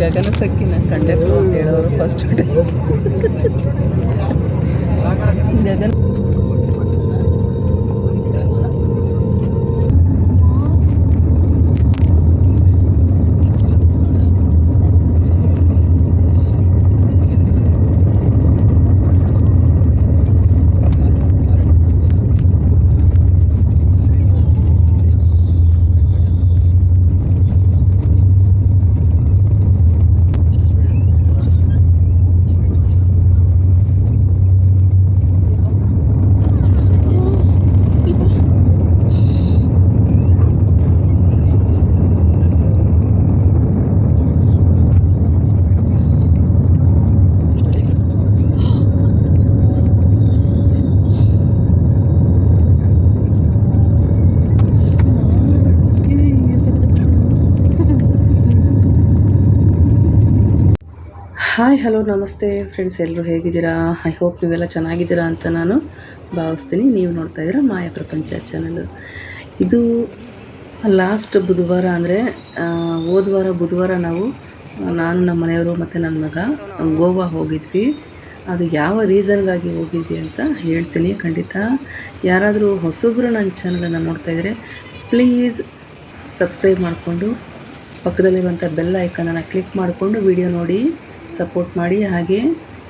ಗಗನ ಸಕ್ಕಿನ conductor ಅಂತ ಹೇಳೋರು first ಗಗನ hi hello ನಮಸ್ತೆ ಫ್ರೆಂಡ್ಸ್ ಎಲ್ಲರೂ ಹೇಗಿದ್ದೀರಾ? ಐ ಹೋಪ್ ನೀವೆಲ್ಲ ಚೆನ್ನಾಗಿದ್ದೀರಾ ಅಂತ ನಾನು ಭಾವಿಸ್ತೀನಿ. ನೀವು ನೋಡ್ತಾ ಇದ್ದೀರಾ ಮಾಯ ಪ್ರಪಂಚ ಚಾನಲ್ ಇದು ಲಾಸ್ಟ್ ಬುಧವಾರ ಅಂದರೆ ಹೋದ ವಾರ ಬುಧವಾರ ನಾವು, ನಾನು ನಮ್ಮ ಮನೆಯವರು ಮತ್ತು ನನ್ನ ಮಗ, ಗೋವಾ ಹೋಗಿದ್ವಿ. ಅದು ಯಾವ ರೀಸನ್ಗಾಗಿ ಹೋಗಿದ್ವಿ ಅಂತ ಹೇಳ್ತೀನಿ. ಖಂಡಿತ ಯಾರಾದರೂ ಹೊಸಬ್ರು ನನ್ನ ಚಾನಲನ್ನು ನೋಡ್ತಾ ಇದ್ದರೆ ಪ್ಲೀಸ್ ಸಬ್ಸ್ಕ್ರೈಬ್ ಮಾಡಿಕೊಂಡು ಪಕ್ಕದಲ್ಲಿರುವಂಥ ಬೆಲ್ ಐಕನನ್ನು ಕ್ಲಿಕ್ ಮಾಡಿಕೊಂಡು ವಿಡಿಯೋ ನೋಡಿ. ಸಪೋರ್ಟ್ ಮಾಡಿ, ಹಾಗೆ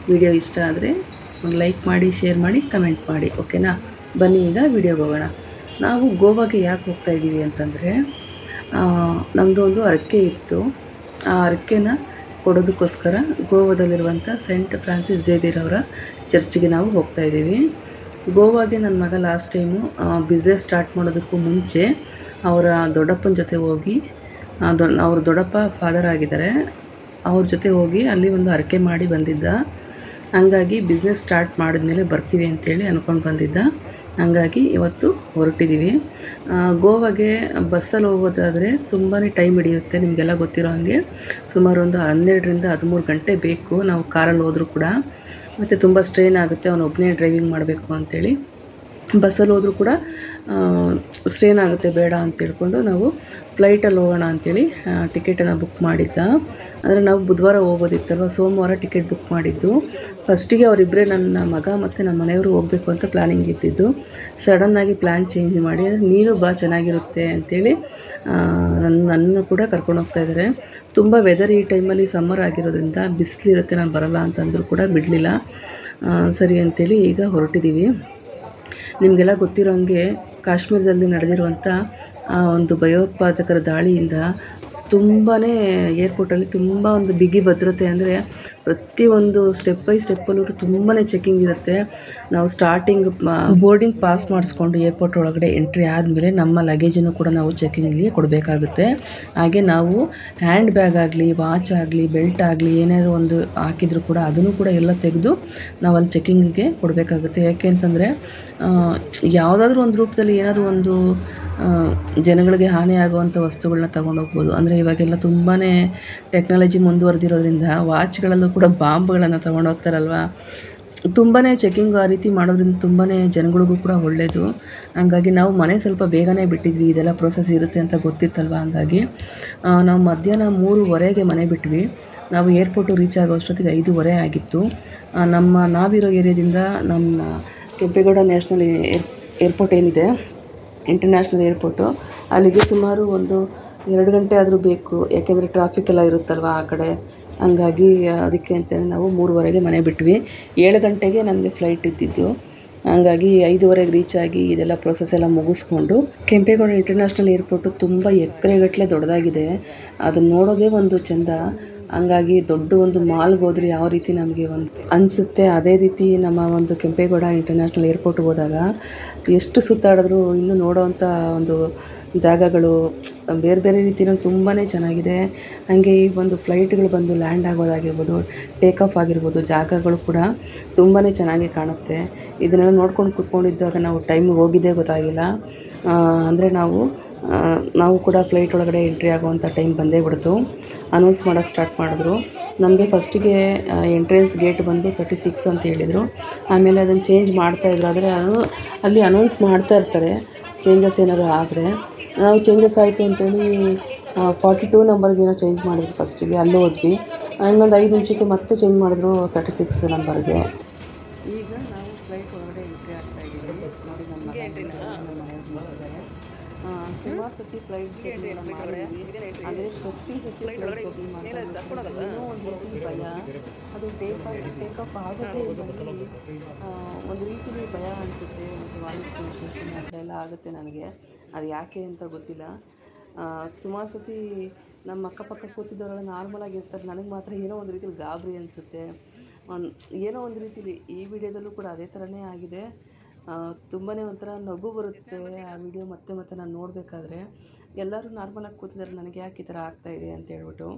ವಿಡಿಯೋ ಇಷ್ಟ ಆದರೆ ಒಂದು ಲೈಕ್ ಮಾಡಿ, ಶೇರ್ ಮಾಡಿ, ಕಮೆಂಟ್ ಮಾಡಿ, ಓಕೆನಾ? ಬನ್ನಿ ಈಗ ವಿಡಿಯೋಗೆ ಹೋಗೋಣ. ನಾವು ಗೋವಾಗೆ ಯಾಕೆ ಹೋಗ್ತಾ ಇದ್ದೀವಿ ಅಂತಂದರೆ ನಮ್ಮದು ಒಂದು ಅರಕೆ ಇತ್ತು. ಆ ಅರಕೆನ ಕೊಡೋದಕ್ಕೋಸ್ಕರ ಗೋವಾದಲ್ಲಿರುವಂಥ ಸೈಂಟ್ ಫ್ರಾನ್ಸಿಸ್ ಜೇವಿಯರ್ ಅವರ ಚರ್ಚ್ಗೆ ನಾವು ಹೋಗ್ತಾ ಇದ್ದೀವಿ ಗೋವಾಗೆ ನನ್ನ ಮಗ ಲಾಸ್ಟ್ ಟೈಮು ಬಿಸ್ನೆಸ್ ಸ್ಟಾರ್ಟ್ ಮಾಡೋದಕ್ಕೂ ಮುಂಚೆ ಅವರ ದೊಡ್ಡಪ್ಪನ ಜೊತೆ ಹೋಗಿ ದೊ, ಅವ್ರ ದೊಡ್ಡಪ್ಪ ಫಾದರ್ ಆಗಿದ್ದಾರೆ. ಅವ್ರ ಜೊತೆ ಹೋಗಿ ಅಲ್ಲಿ ಒಂದು ಹರಕೆ ಮಾಡಿ ಬಂದಿದ್ದ. ಹಂಗಾಗಿ ಬಿಸ್ನೆಸ್ ಸ್ಟಾರ್ಟ್ ಮಾಡಿದ್ಮೇಲೆ ಬರ್ತೀವಿ ಅಂತೇಳಿ ಅಂದ್ಕೊಂಡು ಬಂದಿದ್ದ. ಹಂಗಾಗಿ ಇವತ್ತು ಹೊರಟಿದ್ದೀವಿ ಗೋವಾಗೆ ಬಸ್ಸಲ್ಲಿ ಹೋಗೋದಾದರೆ ತುಂಬಾ ಟೈಮ್ ಹಿಡಿಯುತ್ತೆ ನಿಮಗೆಲ್ಲ ಗೊತ್ತಿರೋ ಹಾಗೆ. ಸುಮಾರು ಒಂದು ಹನ್ನೆರಡರಿಂದ ಹದಿಮೂರು ಗಂಟೆ ಬೇಕು. ನಾವು ಕಾರಲ್ಲಿ ಹೋದರೂ ಕೂಡ. ಮತ್ತು ತುಂಬ ಸ್ಟ್ರೈನ್ ಆಗುತ್ತೆ. ಅವನೊಬ್ಬನೇ ಡ್ರೈವಿಂಗ್ ಮಾಡಬೇಕು ಅಂತೇಳಿ. ಬಸ್ಸಲ್ಲಿ ಹೋದರೂ ಕೂಡ ಸ್ಟ್ರೈನ್ ಆಗುತ್ತೆ ಬೇಡ ಅಂತ ತಿಳ್ಕೊಂಡು ನಾವು ಫ್ಲೈಟಲ್ಲಿ ಹೋಗೋಣ ಅಂತೇಳಿ ಟಿಕೆಟನ್ನು ಬುಕ್ ಮಾಡಿದ್ದ. ಅಂದರೆ ನಾವು ಬುಧವಾರ ಹೋಗೋದಿತ್ತಲ್ವ, ಸೋಮವಾರ ಟಿಕೆಟ್ ಬುಕ್ ಮಾಡಿದ್ದು. ಫಸ್ಟಿಗೆ ಅವರಿಬ್ಬರೇ ನನ್ನ ಮಗ ಮತ್ತು ನಮ್ಮ ಮನೆಯವರು ಹೋಗಬೇಕು ಅಂತ ಪ್ಲ್ಯಾನಿಂಗ್ ಇದ್ದಿದ್ದು. ಸಡನ್ನಾಗಿ ಪ್ಲ್ಯಾನ್ ಚೇಂಜ್ ಮಾಡಿ ನೀರು ಬಾ ಚೆನ್ನಾಗಿರುತ್ತೆ ಹೇಳಿ ನನ್ನ ನನ್ನನ್ನು ಕೂಡ ಕರ್ಕೊಂಡು ಹೋಗ್ತಾ ಇದ್ದಾರೆ. ತುಂಬ ವೆದರ್ ಈ ಟೈಮಲ್ಲಿ ಸಮ್ಮರ್ ಆಗಿರೋದ್ರಿಂದ ಬಿಸಿಲಿರುತ್ತೆ, ನಾನು ಬರಲ್ಲ ಅಂತಂದರೂ ಕೂಡ ಬಿಡಲಿಲ್ಲ. ಸರಿ ಅಂತೇಳಿ ಈಗ ಹೊರಟಿದ್ದೀವಿ ನಿಮಗೆಲ್ಲ ಗೊತ್ತಿರೋ ಹಾಗೆ ಕಾಶ್ಮೀರದಲ್ಲಿ ನಡೆದಿರುವಂಥ ಆ ಒಂದು ಭಯೋತ್ಪಾದಕರ ದಾಳಿಯಿಂದ ತುಂಬಾ ಏರ್ಪೋರ್ಟಲ್ಲಿ ತುಂಬ ಒಂದು ಬಿಗಿ ಭದ್ರತೆ ಅಂದರೆ ಪ್ರತಿಯೊಂದು ಸ್ಟೆಪ್ ಬೈ ಸ್ಟೆಪ್ಪಲ್ಲೂ ತುಂಬಾ ಚೆಕಿಂಗ್ ಇರುತ್ತೆ. ನಾವು ಸ್ಟಾರ್ಟಿಂಗ್ ಬೋರ್ಡಿಂಗ್ ಪಾಸ್ ಮಾಡಿಸ್ಕೊಂಡು ಏರ್ಪೋರ್ಟ್ ಒಳಗಡೆ ಎಂಟ್ರಿ ಆದಮೇಲೆ ನಮ್ಮ ಲಗೇಜನ್ನು ಕೂಡ ನಾವು ಚೆಕಿಂಗಿಗೆ ಕೊಡಬೇಕಾಗುತ್ತೆ. ಹಾಗೆ ನಾವು ಹ್ಯಾಂಡ್ ಬ್ಯಾಗ್ ಆಗಲಿ ವಾಚ್ ಆಗಲಿ ಬೆಲ್ಟ್ ಆಗಲಿ, ಏನಾದರೂ ಒಂದು ಹಾಕಿದ್ರು ಕೂಡ ಅದನ್ನು ಕೂಡ ಎಲ್ಲ ತೆಗೆದು ನಾವು ಅಲ್ಲಿ ಚೆಕಿಂಗಿಗೆ ಕೊಡಬೇಕಾಗುತ್ತೆ. ಯಾಕೆ ಅಂತಂದರೆ ಯಾವುದಾದ್ರೂ ಒಂದು ರೂಪದಲ್ಲಿ ಏನಾದರೂ ಒಂದು ಜನಗಳಿಗೆ ಹಾನಿಯಾಗುವಂಥ ವಸ್ತುಗಳನ್ನ ತಗೊಂಡೋಗ್ಬೋದು ಅಂದರೆ ಇವಾಗೆಲ್ಲ ತುಂಬಾ ಟೆಕ್ನಾಲಜಿ ಮುಂದುವರೆದಿರೋದ್ರಿಂದ ವಾಚ್ಗಳಲ್ಲೂ ಕೂಡ ಬಾಂಬ್ಗಳನ್ನು ತಗೊಂಡೋಗ್ತಾರಲ್ವ? ತುಂಬಾ ಚೆಕಿಂಗ್ ಆ ರೀತಿ ಮಾಡೋದ್ರಿಂದ ತುಂಬಾ ಜನಗಳಿಗೂ ಕೂಡ ಒಳ್ಳೆಯದು ಹಂಗಾಗಿ ನಾವು ಮನೆ ಸ್ವಲ್ಪ ಬೇಗನೆ ಬಿಟ್ಟಿದ್ವಿ, ಇದೆಲ್ಲ ಪ್ರೋಸೆಸ್ ಇರುತ್ತೆ ಅಂತ ಗೊತ್ತಿತ್ತಲ್ವ? ಹಂಗಾಗಿ ನಾವು ಮಧ್ಯಾಹ್ನ ಮೂರುವರೆಗೆ ಮನೆ ಬಿಟ್ವಿ. ನಾವು ಏರ್ಪೋರ್ಟು ರೀಚ್ ಆಗೋ ಅಷ್ಟೊತ್ತಿಗೆ ಐದೂವರೆ ಆಗಿತ್ತು. ನಮ್ಮ, ನಾವಿರೋ ಏರಿಯಾದಿಂದ ನಮ್ಮ ಕೆಂಪೇಗೌಡ ನ್ಯಾಷನಲ್ ಏರ್ ಏರ್ಪೋರ್ಟ್ ಏನಿದೆ ಇಂಟರ್ನ್ಯಾಷನಲ್ ಏರ್ಪೋರ್ಟು ಅಲ್ಲಿಗೆ ಸುಮಾರು ಒಂದು ಎರಡು ಗಂಟೆ ಆದರೂ ಬೇಕು. ಯಾಕೆಂದರೆ ಟ್ರಾಫಿಕ್ ಎಲ್ಲ ಇರುತ್ತಲ್ವ ಆ ಕಡೆ? ಹಂಗಾಗಿ ಅದಕ್ಕೆ ಅಂತಲೇ ನಾವು ಮೂರುವರೆಗೆ ಮನೆ ಬಿಟ್ವಿ. ಏಳು ಗಂಟೆಗೆ ನಮಗೆ ಫ್ಲೈಟ್ ಇದ್ದಿದ್ದು. ಹಂಗಾಗಿ ಐದುವರೆಗೆ ರೀಚ್ ಆಗಿ ಇದೆಲ್ಲ ಪ್ರೊಸೆಸ್ ಎಲ್ಲ ಮುಗಿಸ್ಕೊಂಡು, ಕೆಂಪೇಗೌಡ ಇಂಟರ್ನ್ಯಾಷನಲ್ ಏರ್ಪೋರ್ಟು ತುಂಬ ಎಕರೆಗಟ್ಟಲೆ ದೊಡ್ಡದಾಗಿದೆ. ಅದನ್ನು ನೋಡೋದೇ ಒಂದು ಚೆಂದ. ಹಂಗಾಗಿ ದೊಡ್ಡ ಒಂದು ಮಾಲ್ಗೆ ಹೋದ್ರೆ ಯಾವ ರೀತಿ ನಮಗೆ ಒಂದು ಅನಿಸುತ್ತೆ, ಅದೇ ರೀತಿ ನಮ್ಮ ಒಂದು ಕೆಂಪೇಗೌಡ ಇಂಟರ್ನ್ಯಾಷನಲ್ ಏರ್ಪೋರ್ಟ್ಗೆ ಹೋದಾಗ, ಎಷ್ಟು ಸುತ್ತಾಡಿದ್ರು ಇನ್ನೂ ನೋಡೋವಂಥ ಒಂದು ಜಾಗಗಳು, ಬೇರೆ ಬೇರೆ ರೀತಿಯಲ್ಲಿ ತುಂಬಾ ಚೆನ್ನಾಗಿದೆ. ಹಾಗೆ ಈ ಒಂದು ಫ್ಲೈಟ್ಗಳು ಬಂದು ಲ್ಯಾಂಡ್ ಆಗೋದಾಗಿರ್ಬೋದು, ಟೇಕ್ ಆಫ್ ಆಗಿರ್ಬೋದು, ಜಾಗಗಳು ಕೂಡ ತುಂಬಾ ಚೆನ್ನಾಗಿ ಕಾಣುತ್ತೆ. ಇದನ್ನೆಲ್ಲ ನೋಡ್ಕೊಂಡು ಕೂತ್ಕೊಂಡಿದ್ದಾಗ ನಾವು ಟೈಮ್ ಹೋಗಿದ್ದೇ ಗೊತ್ತಾಗಿಲ್ಲ. ಅಂದರೆ ನಾವು ನಾವು ಕೂಡ ಫ್ಲೈಟ್ ಒಳಗಡೆ ಎಂಟ್ರಿ ಆಗುವಂಥ ಟೈಮ್ ಬಂದೇ ಬಿಡ್ತು. ಅನೌನ್ಸ್ ಮಾಡೋಕ್ಕೆ ಸ್ಟಾರ್ಟ್ ಮಾಡಿದ್ರು. ನಮಗೆ ಫಸ್ಟಿಗೆ ಎಂಟ್ರೆನ್ಸ್ ಗೇಟ್ ಬಂದು ತರ್ಟಿ ಸಿಕ್ಸ್ ಅಂತ ಹೇಳಿದರು. ಆಮೇಲೆ ಅದನ್ನು ಚೇಂಜ್ ಮಾಡ್ತಾಯಿದ್ರು ಆದರೆ ಅದು ಅಲ್ಲಿ ಅನೌನ್ಸ್ ಮಾಡ್ತಾ ಇರ್ತಾರೆ. ಚೇಂಜಸ್ ಏನಾದರೂ ಆದರೆ. ನಾವು ಚೇಂಜಸ್ ಆಯಿತು ಅಂತೇಳಿ ಫಾರ್ಟಿ ಟೂ ನಂಬರ್ಗೆ ಏನೋ ಚೇಂಜ್ ಮಾಡಿದ್ರು ಫಸ್ಟಿಗೆ ಅಲ್ಲಿ ಹೋದ್ವಿ. ಇನ್ನೊಂದು ಐದು ನಿಮಿಷಕ್ಕೆ ಮತ್ತೆ ಚೇಂಜ್ ಮಾಡಿದ್ರು ತರ್ಟಿ ಸಿಕ್ಸ್ ನಂಬರ್ಗೆ ಸುಮಾರು ಸತಿ ಫ್ಲೈಟ್ ಜರ್ನಿ ಮಾಡಿದ್ವಿ. ಅದೇ ಪ್ರತಿ ಸತಿ ಫ್ಲೈಟ್ ಜರ್ನಿ ಮಾಡ್ತಾರೆ ಏನೋ ಒಂದು ರೀತಿ ಭಯ. ಅದು ಟೇಕ್ ಆಫ್ ಟೇಕ್ ಆಫ್ ಆಗುತ್ತೆ ಒಂದು ರೀತಿಲಿ ಭಯ ಅನಿಸುತ್ತೆ. ಮತ್ತು ವಾಮಿಟ್ ಸೆನ್ಸೇಷನ್ ಆ ಥರ ಎಲ್ಲ ಆಗುತ್ತೆ ನನಗೆ. ಅದು ಯಾಕೆ ಅಂತ ಗೊತ್ತಿಲ್ಲ. ಸುಮಾರು ಸತಿ ನಮ್ಮ ಅಕ್ಕಪಕ್ಕ ಕೂತಿದ್ದವರೆಲ್ಲ ನಾರ್ಮಲ್ ಆಗಿರ್ತಾರೆ ನನಗೆ ಮಾತ್ರ ಏನೋ ಒಂದು ರೀತಿಲಿ ಗಾಬರಿ ಅನಿಸುತ್ತೆ. ಒಂದು ಏನೋ ಒಂದು ರೀತಿಲಿ ಈ ವಿಡಿಯೋದಲ್ಲೂ ಕೂಡ ಅದೇ ಥರನೇ ಆಗಿದೆ. ತುಂಬಾ ಒಂಥರ ನಗು ಬರುತ್ತೆ ಆ ವಿಡಿಯೋ ಮತ್ತೆ ಮತ್ತೆ ನಾನು ನೋಡಬೇಕಾದ್ರೆ. ಎಲ್ಲರೂ ನಾರ್ಮಲಾಗಿ ಕೂತಿದ್ದಾರೆ ನನಗೆ ಯಾಕೆ ಈ ಥರ ಆಗ್ತಾಯಿದೆ ಅಂತ ಹೇಳ್ಬಿಟ್ಟು.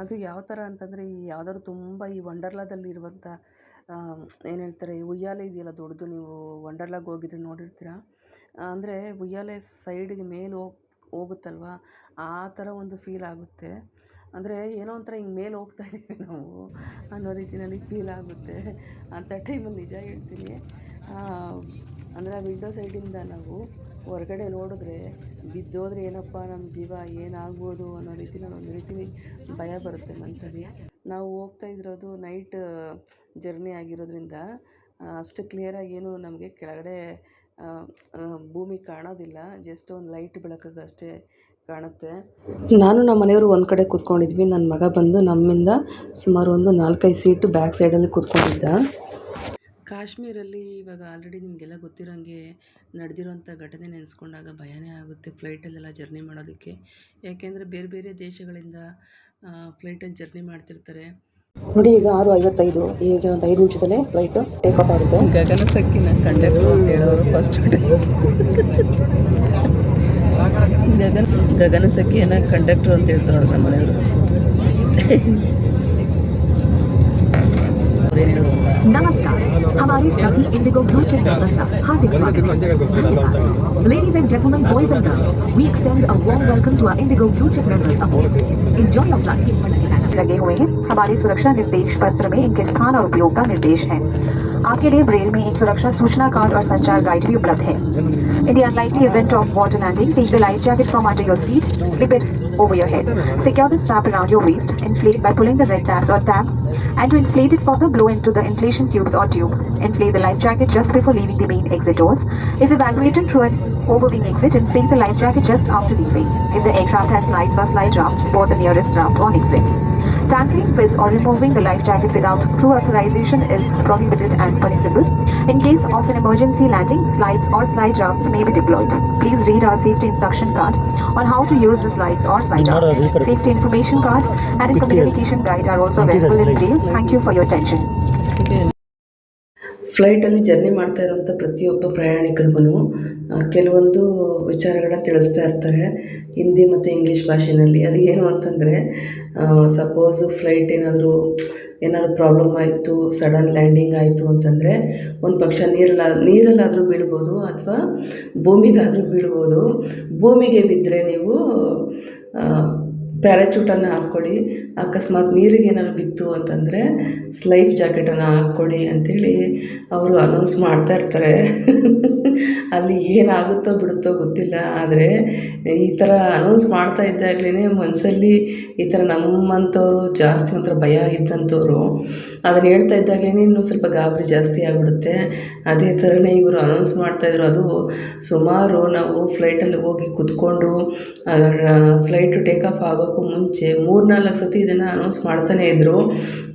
ಅದು ಯಾವ ಥರ ಅಂತಂದರೆ, ಈ ಯಾವ್ದಾದ್ರು ತುಂಬ ಈ ವಂಡರ್ಲಾದಲ್ಲಿ ಇರುವಂಥ ಏನು ಹೇಳ್ತಾರೆ, ಈ ಉಯ್ಯಾಲೆ ಇದೆಯಲ್ಲ ದೊಡ್ಡದು, ನೀವು ವಂಡರ್ಲಾಗೆ ಹೋಗಿದ್ರೆ ನೋಡಿರ್ತೀರ? ಅಂದರೆ ಉಯ್ಯಾಲೆ ಸೈಡಿಗೆ ಮೇಲೆ ಹೋಗಿ, ಹೋಗುತ್ತಲ್ವ? ಆ ಥರ ಒಂದು ಫೀಲ್ ಆಗುತ್ತೆ. ಅಂದರೆ ಏನೋ ಒಂಥರ ಹಿಂಗೆ ಮೇಲೆ ಹೋಗ್ತಾ ಇದ್ದೀವಿ ನಾವು ಅನ್ನೋ ರೀತಿಯಲ್ಲಿ ಫೀಲ್ ಆಗುತ್ತೆ. ಅಂಥ ಟೈಮಲ್ಲಿ ನಿಜ ಹೇಳ್ತೀನಿ. ಅಂದರೆ ವಿಂಡೋ ಸೈಡಿಂದ ನಾವು ಹೊರಗಡೆ ನೋಡಿದ್ರೆ ಬಿದ್ದೋದ್ರೆ ಏನಪ್ಪ ನಮ್ಮ ಜೀವ, ಏನಾಗ್ಬೋದು ಅನ್ನೋ ರೀತಿ ಒಂದು ರೀತಿ ಭಯ ಬರುತ್ತೆ ಮನಸ್ಸಲ್ಲಿ ನಾವು ಹೋಗ್ತಾ ಇದ್ದಿರೋದು ನೈಟ್ ಜರ್ನಿ ಆಗಿರೋದ್ರಿಂದ ಅಷ್ಟು ಕ್ಲಿಯರಾಗಿ ಏನು ನಮಗೆ ಕೆಳಗಡೆ ಭೂಮಿ ಕಾಣೋದಿಲ್ಲ. ಜಸ್ಟ್ ಒಂದು ಲೈಟ್ ಬೆಳಕಿಗೆ ಅಷ್ಟೇ ಕಾಣುತ್ತೆ. ನಾನು ನಮ್ಮ ಮನೆಯವರು ಒಂದು ಕಡೆ ಕೂತ್ಕೊಂಡಿದ್ವಿ. ನನ್ನ ಮಗ ಬಂದು ನಮ್ಮಿಂದ ಸುಮಾರು ಒಂದು ನಾಲ್ಕೈದು ಸೀಟು ಬ್ಯಾಕ್ ಸೈಡಲ್ಲಿ ಕೂತ್ಕೊಂಡಿದ್ದ. ಕಾಶ್ಮೀರಲ್ಲಿ ಇವಾಗ ಆಲ್ರೆಡಿ ನಿಮಗೆಲ್ಲ ಗೊತ್ತಿರೋಂಗೆ ನಡೆದಿರೋಂಥ ಘಟನೆ ನೆನೆಸ್ಕೊಂಡಾಗ ಭಯನೇ ಆಗುತ್ತೆ ಫ್ಲೈಟಲ್ಲೆಲ್ಲ ಜರ್ನಿ ಮಾಡೋದಕ್ಕೆ. ಯಾಕೆಂದರೆ ಬೇರೆ ಬೇರೆ ದೇಶಗಳಿಂದ ಫ್ಲೈಟಲ್ಲಿ ಜರ್ನಿ ಮಾಡ್ತಿರ್ತಾರೆ. ನೋಡಿ ಈಗ ಆರು ಐವತ್ತೈದು ಈಗ ಒಂದು ಐದು ನಿಮಿಷದಲ್ಲೇ ಫ್ಲೈಟು ಟೇಕ್ ಆಫ್ ಆಗುತ್ತೆ. ಗಗನ ಸಕ್ಕಿನ ಕಂಡಕ್ಟರ್ ಅಂತ ಹೇಳೋರು ಫಸ್ಟ್ ಗಗನ ಗಗನ ಸಕ್ಕಿಯನ್ನ ಕಂಡಕ್ಟರ್ ಅಂತ ಹೇಳ್ತಾರೆ ನಮ್ಮ ಮನೆಯವರು ನಮಸ್ಕಾರ. हमारे सभी इंडिगो ब्लू चेक हार्दिक स्वागत है। Ladies and gentleman boys and girls we extend a warm welcome to our IndiGo blue check members enjoy your flight लगे हुए हैं। हमारे सुरक्षा निर्देश पत्र में इनके स्थान और उपयोग का निर्देश है। आपके लिए ब्रेल में एक सुरक्षा सूचना कार्ड और संचार गाइड भी उपलब्ध है। In the unlikely event of water landing take the life jacket from under your seat slip it over your head secure the strap around your waist and by pulling the red tabs और tab and to inflate it further, blow into the inflation tubes or tubes. Inflate the life jacket just before leaving the main exit doors. If evacuated through an overwing exit, inflate the life jacket just after leaving. If the aircraft has slides or slide rafts, board the nearest raft on exit. Tampering with or removing the life jacket without crew authorization is prohibited and punishable. In case of an emergency landing, slides or slide rafts may be deployed. Please read our safety instruction card on how to use the slides or slide rafts. Safety information card and a communication guide are also available in detail. Thank you for your attention. ಫ್ಲೈಟಲ್ಲಿ journey ಮಾಡ್ತಾ ಇರುವಂಥ ಪ್ರತಿಯೊಬ್ಬ ಪ್ರಯಾಣಿಕರಿಗೂ ಕೆಲವೊಂದು ವಿಚಾರಗಳನ್ನ ತಿಳಿಸ್ತಾ ಇರ್ತಾರೆ. ಹಿಂದಿ ಮತ್ತು English ಭಾಷೆಯಲ್ಲಿ ಅದು ಏನು ಅಂತಂದರೆ ಸಪೋಸು ಫ್ಲೈಟ್ ಏನಾದರೂ, ಏನಾದ್ರು ಪ್ರಾಬ್ಲಮ್ ಆಯಿತು ಸಡನ್ ಲ್ಯಾಂಡಿಂಗ್ ಆಯಿತು ಅಂತಂದರೆ, ಒಂದು ಪಕ್ಷ ನೀರಲ್ಲ ನೀರಲ್ಲಾದರೂ ಬೀಳ್ಬೋದು ಅಥವಾ ಭೂಮಿಗಾದರೂ ಬೀಳ್ಬೋದು. ಭೂಮಿಗೆ ಬಿದ್ದರೆ ನೀವು ಪ್ಯಾರಾಚೂಟನ್ನು ಹಾಕ್ಕೊಳ್ಳಿ. ಅಕಸ್ಮಾತ್ ನೀರಿಗೆ ಏನಾದ್ರು ಬಿತ್ತು ಅಂತಂದರೆ ಲೈಫ್ ಜಾಕೆಟನ್ನು ಹಾಕ್ಕೊಳ್ಳಿ ಅಂಥೇಳಿ ಅವರು ಅನೌನ್ಸ್ ಮಾಡ್ತಾ ಇರ್ತಾರೆ. ಅಲ್ಲಿ ಏನಾಗುತ್ತೋ ಬಿಡುತ್ತೋ ಗೊತ್ತಿಲ್ಲ. ಆದರೆ ಈ ಥರ ಅನೌನ್ಸ್ ಮಾಡ್ತಾ ಇದ್ದಾಗಲೇ ಮನಸ್ಸಲ್ಲಿ ಈ ಥರ ನಮ್ಮಂಥವ್ರು ಜಾಸ್ತಿ ಒಂಥರ ಭಯ ಇದ್ದಂಥವ್ರು ಅದನ್ನು ಹೇಳ್ತಾ ಇದ್ದಾಗಲೇ ಇನ್ನೂ ಸ್ವಲ್ಪ ಗಾಬರಿ ಜಾಸ್ತಿ ಆಗಿಬಿಡುತ್ತೆ. ಅದೇ ಥರನೇ ಇವರು ಅನೌನ್ಸ್ ಮಾಡ್ತಾಯಿದ್ರು ಅದು ಸುಮಾರು ನಾವು ಫ್ಲೈಟಲ್ಲಿ ಹೋಗಿ ಕುತ್ಕೊಂಡು ಫ್ಲೈಟು ಟೇಕ್ ಆಫ್ ಆಗೋಕ್ಕೂ ಮುಂಚೆ ಮೂರು ನಾಲ್ಕು ಸತಿ ಇದನ್ನು ಅನೌನ್ಸ್ ಮಾಡ್ತಾನೇ ಇದ್ದರು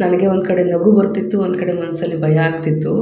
ನನಗೆ ಒಂದು ಕಡೆ ನಗು ಬರ್ತಿತ್ತು, ಒಂದು ಕಡೆ ಮನಸ್ಸಲ್ಲಿ ಭಯ ಆಗ್ತಿತ್ತು.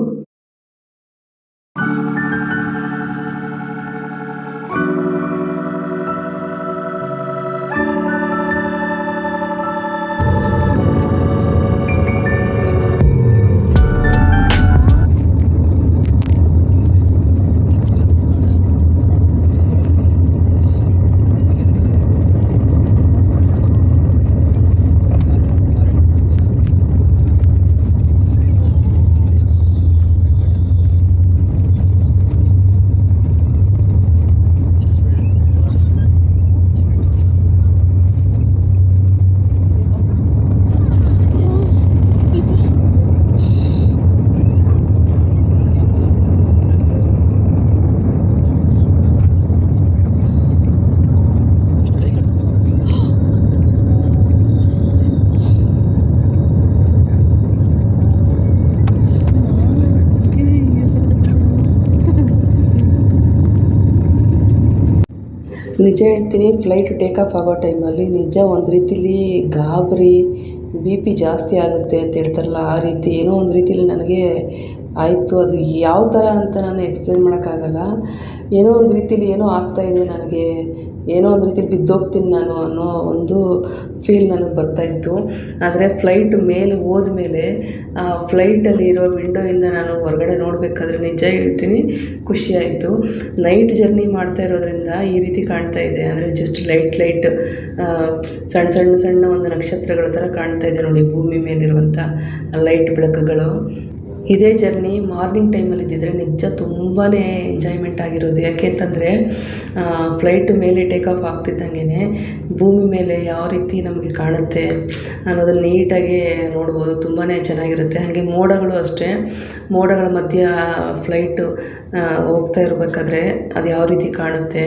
ನಿಜ ಹೇಳ್ತೀನಿ ಫ್ಲೈಟ್ ಟೇಕ್ ಆಫ್ ಆಗೋ ಟೈಮಲ್ಲಿ ನಿಜ ಒಂದು ರೀತಿಲಿ ಗಾಬರಿ ಬಿ ಪಿ ಜಾಸ್ತಿ ಆಗುತ್ತೆ ಅಂತ ಹೇಳ್ತಾರಲ್ಲ, ಆ ರೀತಿ ಏನೋ ಒಂದು ರೀತಿಲಿ ನನಗೆ ಆಯಿತು. ಅದು ಯಾವ ಥರ ಅಂತ ನಾನು ಎಕ್ಸ್ಪ್ಲೇನ್ ಮಾಡೋಕ್ಕಾಗಲ್ಲ. ಏನೋ ಒಂದು ರೀತಿಲಿ ಏನೋ ಆಗ್ತಾಯಿದೆ ನನಗೆ. ಏನೋ ಒಂದು ರೀತಿಲಿ ಬಿದ್ದೋಗ್ತೀನಿ ನಾನು ಅನ್ನೋ ಒಂದು ಫೀಲ್ ನನಗೆ ಬರ್ತಾಯಿತ್ತು ಆದರೆ ಫ್ಲೈಟ್ ಮೇಲೆ ಹೋದ್ಮೇಲೆ, ಆ ಫ್ಲೈಟಲ್ಲಿ ಇರೋ ವಿಂಡೋಯಿಂದ ನಾನು ಹೊರಗಡೆ ನೋಡಬೇಕಾದ್ರೆ ನಿಜ ಹೇಳ್ತೀನಿ, ಖುಷಿ ಆಯಿತು. ನೈಟ್ ಜರ್ನಿ ಮಾಡ್ತಾ ಇರೋದ್ರಿಂದ ಈ ರೀತಿ ಕಾಣ್ತಾ ಇದೆ. ಅಂದರೆ ಜಸ್ಟ್ ಲೈಟ್ ಲೈಟ್ ಸಣ್ಣ ಸಣ್ಣ ಸಣ್ಣ ಒಂದು ನಕ್ಷತ್ರಗಳ ಥರ ಕಾಣ್ತಾ ಇದೆ ನೋಡಿ ಭೂಮಿ ಮೇಲಿರುವಂಥ ಲೈಟ್ ಬೆಳಕುಗಳು. ಇದೇ ಜರ್ನಿ ಮಾರ್ನಿಂಗ್ ಟೈಮಲ್ಲಿ ಇದ್ದಿದ್ರೆ ನಿಜ ತುಂಬಾ ಎಂಜಾಯ್ಮೆಂಟ್ ಆಗಿರೋದು. ಯಾಕೆ ಅಂತಂದರೆ ಫ್ಲೈಟು ಮೇಲೆ ಟೇಕ್ ಆಫ್ ಆಗ್ತಿದ್ದಂಗೆ ಭೂಮಿ ಮೇಲೆ ಯಾವ ರೀತಿ ನಮಗೆ ಕಾಣುತ್ತೆ ಅನ್ನೋದನ್ನು ನೀಟಾಗಿ ನೋಡ್ಬೋದು. ತುಂಬಾ ಚೆನ್ನಾಗಿರುತ್ತೆ. ಹಾಗೆ ಮೋಡಗಳು ಅಷ್ಟೇ. ಮೋಡಗಳ ಮಧ್ಯ ಫ್ಲೈಟು ಹೋಗ್ತಾ ಇರಬೇಕಾದ್ರೆ ಅದು ಯಾವ ರೀತಿ ಕಾಣುತ್ತೆ?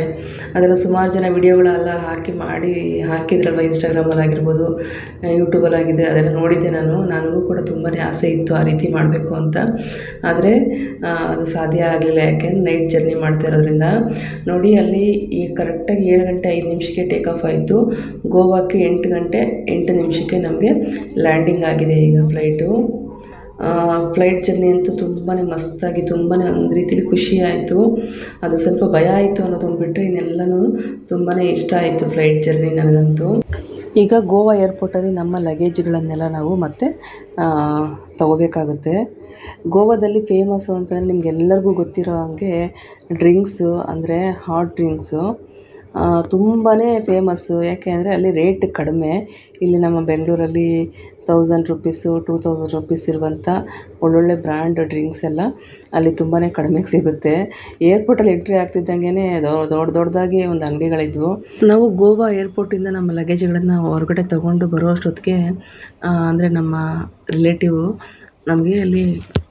ಅದೆಲ್ಲ ಸುಮಾರು ಜನ ವಿಡಿಯೋಗಳೆಲ್ಲ ಹಾಕಿ ಮಾಡಿ ಹಾಕಿದ್ರಲ್ವ ಇನ್ಸ್ಟಾಗ್ರಾಮಲ್ಲಿ ಆಗಿರ್ಬೋದು ಯೂಟ್ಯೂಬಲ್ಲಿ ಆಗಿದೆ, ಅದೆಲ್ಲ ನೋಡಿದ್ದೆ ನಾನು. ನನಗೂ ಕೂಡ ತುಂಬಾ ಆಸೆ ಇತ್ತು ಆ ರೀತಿ ಮಾಡಬೇಕು ಅಂತ. ಆದರೆ ಅದು ಸಾಧ್ಯ ಆಗಲಿಲ್ಲ. ಯಾಕೆಂದ್ರೆ ನೈಟ್ ಜರ್ನಿ ಮಾಡ್ತಾ ಇರೋದ್ರಿಂದ. ನೋಡಿ, ಅಲ್ಲಿ ಈ ಕರೆಕ್ಟಾಗಿ ಏಳು ಗಂಟೆ ಐದು ನಿಮಿಷಕ್ಕೆ ಟೇಕ್ ಆಫ್ ಆಯಿತು. ಗೋವಾಕ್ಕೆ ಎಂಟು ಗಂಟೆ ಎಂಟು ನಿಮಿಷಕ್ಕೆ ನಮಗೆ ಲ್ಯಾಂಡಿಂಗ್ ಆಗಿದೆ ಈಗ ಫ್ಲೈಟು ಫ್ಲೈಟ್ ಜರ್ನಿ ಅಂತೂ ತುಂಬಾ ಮಸ್ತಾಗಿ ತುಂಬಾ ಒಂದು ರೀತಿಲಿ ಖುಷಿ ಆಯಿತು. ಅದು ಸ್ವಲ್ಪ ಭಯ ಆಯಿತು ಅನ್ನೋದೊಂದು ಬಿಟ್ಟರೆ ಇನ್ನೆಲ್ಲನೂ ತುಂಬಾ ಇಷ್ಟ ಆಯಿತು ಫ್ಲೈಟ್ ಜರ್ನಿ ನನಗಂತೂ. ಈಗ ಗೋವಾ ಏರ್ಪೋರ್ಟಲ್ಲಿ ನಮ್ಮ ಲಗೇಜ್ಗಳನ್ನೆಲ್ಲ ನಾವು ಮತ್ತೆ ತಗೋಬೇಕಾಗುತ್ತೆ. ಗೋವಾದಲ್ಲಿ ಫೇಮಸ್ಸು ಅಂತಂದರೆ ನಿಮಗೆಲ್ಲರಿಗೂ ಗೊತ್ತಿರೋ ಹಾಗೆ ಡ್ರಿಂಕ್ಸು ಅಂದರೆ ಹಾಟ್ ಡ್ರಿಂಕ್ಸು ತುಂಬಾ ಫೇಮಸ್ಸು ಯಾಕೆ ಅಂದರೆ ಅಲ್ಲಿ ರೇಟ್ ಕಡಿಮೆ. ಇಲ್ಲಿ ನಮ್ಮ ಬೆಂಗಳೂರಲ್ಲಿ thousand rupees two thousand rupees ಇರುವಂಥ ಒಳ್ಳೊಳ್ಳೆ ಬ್ರ್ಯಾಂಡ್ ಡ್ರಿಂಕ್ಸ್ ಎಲ್ಲ ಅಲ್ಲಿ ತುಂಬಾ ಕಡಿಮೆಗೆ ಸಿಗುತ್ತೆ. ಏರ್ಪೋರ್ಟಲ್ಲಿ ಎಂಟ್ರಿ ಆಗ್ತಿದ್ದಂಗೆ ದೊಡ್ಡ ದೊಡ್ಡದಾಗಿ ಒಂದು ಅಂಗಡಿಗಳಿದ್ವು. ನಾವು ಗೋವಾ ಏರ್ಪೋರ್ಟಿಂದ ನಮ್ಮ ಲಗೇಜ್ಗಳನ್ನು ಹೊರಗಡೆ ತೊಗೊಂಡು ಬರೋ ಅಷ್ಟೊತ್ತಿಗೆ ಅಂದರೆ ನಮ್ಮ ರಿಲೇಟಿವ್ ನಮಗೆ ಅಲ್ಲಿ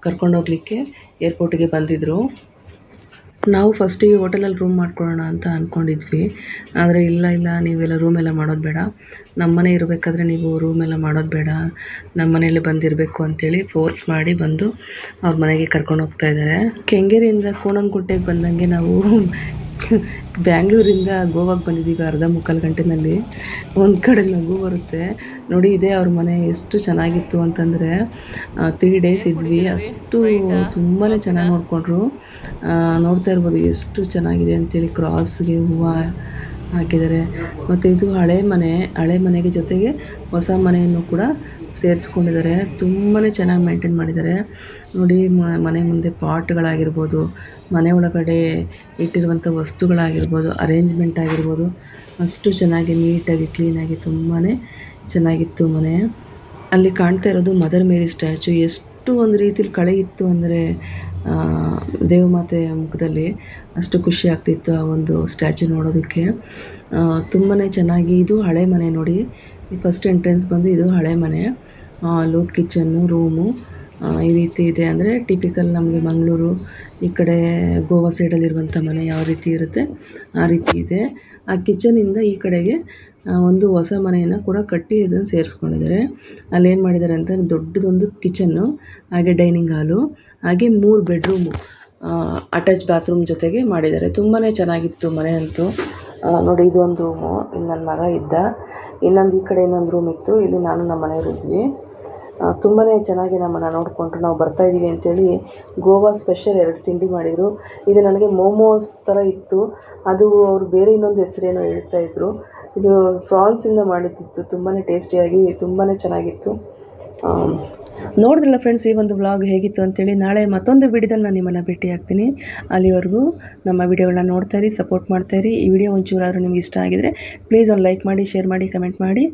ಕರ್ಕೊಂಡು ಹೋಗಲಿಕ್ಕೆ ಏರ್ಪೋರ್ಟಿಗೆ ಬಂದಿದ್ದರು ನಾವು ಫಸ್ಟಿಗೆ ಹೋಟೆಲಲ್ಲಿ ರೂಮ್ ಮಾಡ್ಕೊಳ್ಳೋಣ ಅಂತ ಅಂದ್ಕೊಂಡಿದ್ವಿ ಆದರೆ ಇಲ್ಲ ಇಲ್ಲ, ನೀವೆಲ್ಲ ರೂಮೆಲ್ಲ ಮಾಡೋದು ಬೇಡ. ನಮ್ಮ ಮನೆ ಇರಬೇಕಾದ್ರೆ ನೀವು ರೂಮೆಲ್ಲ ಮಾಡೋದು ಬೇಡ. ನಮ್ಮ ಮನೆಯಲ್ಲಿ ಬಂದಿರಬೇಕು ಅಂತೇಳಿ ಫೋರ್ಸ್ ಮಾಡಿ ಬಂದು ಅವ್ರ ಮನೆಗೆ ಕರ್ಕೊಂಡು ಹೋಗ್ತಾ ಇದ್ದಾರೆ. ಕೆಂಗೇರಿಯಿಂದ ಕೋಣಂಗುಂಟೆಗೆ ಬಂದಂಗೆ ನಾವು ಬ್ಯಾಂಗ್ಳೂರಿಂದ ಗೋವಾಗೆ ಬಂದಿದ್ದೀವಿ ಅರ್ಧ ಮುಕ್ಕಾಲು ಗಂಟೆನಲ್ಲಿ. ಒಂದು ಕಡೆ ನಗು ಬರುತ್ತೆ. ನೋಡಿ, ಇದೇ ಅವ್ರ ಮನೆ. ಎಷ್ಟು ಚೆನ್ನಾಗಿತ್ತು ಅಂತಂದರೆ ತ್ರೀ ಡೇಸ್ ಇದ್ವಿ. ಅಷ್ಟು ತುಂಬಾ ಚೆನ್ನಾಗಿ ನೋಡಿಕೊಂಡ್ರು. ನೋಡ್ತಾ ಇರ್ಬೋದು ಎಷ್ಟು ಚೆನ್ನಾಗಿದೆ ಅಂತೇಳಿ ಕ್ರಾಸ್ಗೆ ಹೂವು ಹಾಕಿದ್ದಾರೆ. ಮತ್ತು ಇದು ಹಳೆ ಮನೆ. ಹಳೆ ಮನೆಗೆ ಜೊತೆಗೆ ಹೊಸ ಮನೆಯನ್ನು ಕೂಡ ಸೇರಿಸ್ಕೊಂಡಿದ್ದಾರೆ. ತುಂಬಾ ಚೆನ್ನಾಗಿ ಮೇಂಟೈನ್ ಮಾಡಿದ್ದಾರೆ. ನೋಡಿ ಮನೆ ಮುಂದೆ ಪಾಟ್ಗಳಾಗಿರ್ಬೋದು, ಮನೆ ಒಳಗಡೆ ಇಟ್ಟಿರುವಂಥ ವಸ್ತುಗಳಾಗಿರ್ಬೋದು ಅರೇಂಜ್ಮೆಂಟ್ ಆಗಿರ್ಬೋದು, ಅಷ್ಟು ಚೆನ್ನಾಗಿ ನೀಟಾಗಿ ಕ್ಲೀನಾಗಿ ತುಂಬಾ ಚೆನ್ನಾಗಿತ್ತು ಮನೆ. ಅಲ್ಲಿ ಕಾಣ್ತಾ ಇರೋದು ಮದರ್ ಮೇರಿ ಸ್ಟ್ಯಾಚು. ಎಷ್ಟು ಒಂದು ರೀತಿಲಿ ಕಳೆ ಇತ್ತು ಅಂದರೆ ದೇವಮಾತೆಯ ಮುಖದಲ್ಲಿ ಅಷ್ಟು ಖುಷಿ ಆಗ್ತಿತ್ತು ಆ ಒಂದು ಸ್ಟ್ಯಾಚು ನೋಡೋದಕ್ಕೆ. ತುಂಬಾ ಚೆನ್ನಾಗಿ, ಇದು ಹಳೆ ಮನೆ ನೋಡಿ. ಫಸ್ಟ್ ಎಂಟ್ರೆನ್ಸ್ ಬಂದು ಇದು ಹಳೆ ಮನೆ. ಹಾಲು ಕಿಚನ್ನು, ರೂಮು. ಈ ರೀತಿ ಇದೆ ಅಂದರೆ ಟಿಪಿಕಲ್ ನಮಗೆ ಮಂಗಳೂರು ಈ ಕಡೆ ಗೋವಾ ಸೈಡಲ್ಲಿರುವಂಥ ಮನೆ ಯಾವ ರೀತಿ ಇರುತ್ತೆ, ಆ ರೀತಿ ಇದೆ. ಆ ಕಿಚನಿಂದ ಈ ಕಡೆಗೆ ಒಂದು ಹೊಸ ಮನೆಯನ್ನು ಕೂಡ ಕಟ್ಟಿ ಅದನ್ನು ಸೇರಿಸ್ಕೊಂಡಿದ್ದಾರೆ. ಅಲ್ಲೇನು ಮಾಡಿದ್ದಾರೆ ಅಂತ ದೊಡ್ಡದೊಂದು ಕಿಚನ್ನು ಹಾಗೆ ಡೈನಿಂಗ್ ಹಾಲು ಹಾಗೆ ಮೂರು ಬೆಡ್ರೂಮು ಅಟ್ಯಾಚ್ ಬಾತ್ರೂಮ್ ಜೊತೆಗೆ ಮಾಡಿದ್ದಾರೆ. ತುಂಬಾ ಚೆನ್ನಾಗಿತ್ತು ಮನೆ ಅಂತೂ. ನೋಡಿ, ಇದೊಂದು ರೂಮು ಇಲ್ಲಿ ನನ್ನ ಮಗ ಇದ್ದ. ಇನ್ನೊಂದು ಈ ಕಡೆ ಇನ್ನೊಂದು ರೂಮ್ ಇತ್ತು. ಇಲ್ಲಿ ನಾನು ನಮ್ಮ ಮನೆಯವರಿದ್ವಿ ತುಂಬಾ ಚೆನ್ನಾಗಿ ನಮ್ಮನ್ನು ನೋಡಿಕೊಂಡ್ರು. ನಾವು ಬರ್ತಾಯಿದ್ದೀವಿ ಅಂತೇಳಿ ಗೋವಾ ಸ್ಪೆಷಲ್ ಎರಡು ತಿಂಡಿ ಮಾಡಿದರು. ಇದು ನನಗೆ ಮೋಮೋಸ್ ಥರ ಇತ್ತು. ಅದು ಅವರು ಬೇರೆ ಇನ್ನೊಂದು ಹೆಸರೇನೋ ಹೇಳ್ತಾಯಿದ್ರು ಇದು ಫ್ರಾನ್ಸಿಂದ ಮಾಡಿದ್ದಿತ್ತು ತುಂಬಾ ಟೇಸ್ಟಿಯಾಗಿ ತುಂಬಾ ಚೆನ್ನಾಗಿತ್ತು. ನೋಡಿದ್ರಲ್ಲ ಫ್ರೆಂಡ್ಸ್ ಈ ಒಂದು ವ್ಲಾಗ್ ಹೇಗಿತ್ತು ಅಂತೇಳಿ ನಾಳೆ ಮತ್ತೊಂದು ವಿಡಿಯೋದಲ್ಲಿ ನಾನು ನಿಮ್ಮನ್ನು ಭೇಟಿ ಆಗ್ತೀನಿ. ಅಲ್ಲಿವರೆಗೂ ನಮ್ಮ ವಿಡಿಯೋಗಳನ್ನ ನೋಡ್ತಾ ಇರಿ ಸಪೋರ್ಟ್ ಮಾಡ್ತಾ ಇರಿ. ಈ ವಿಡಿಯೋ ಒಂಚೂರಾದರೂ ನಿಮ್ಗೆ ಇಷ್ಟ ಆಗಿದರೆ ಪ್ಲೀಸ್ ಒಂದು ಲೈಕ್ ಮಾಡಿ ಶೇರ್ ಮಾಡಿ ಕಮೆಂಟ್ ಮಾಡಿ.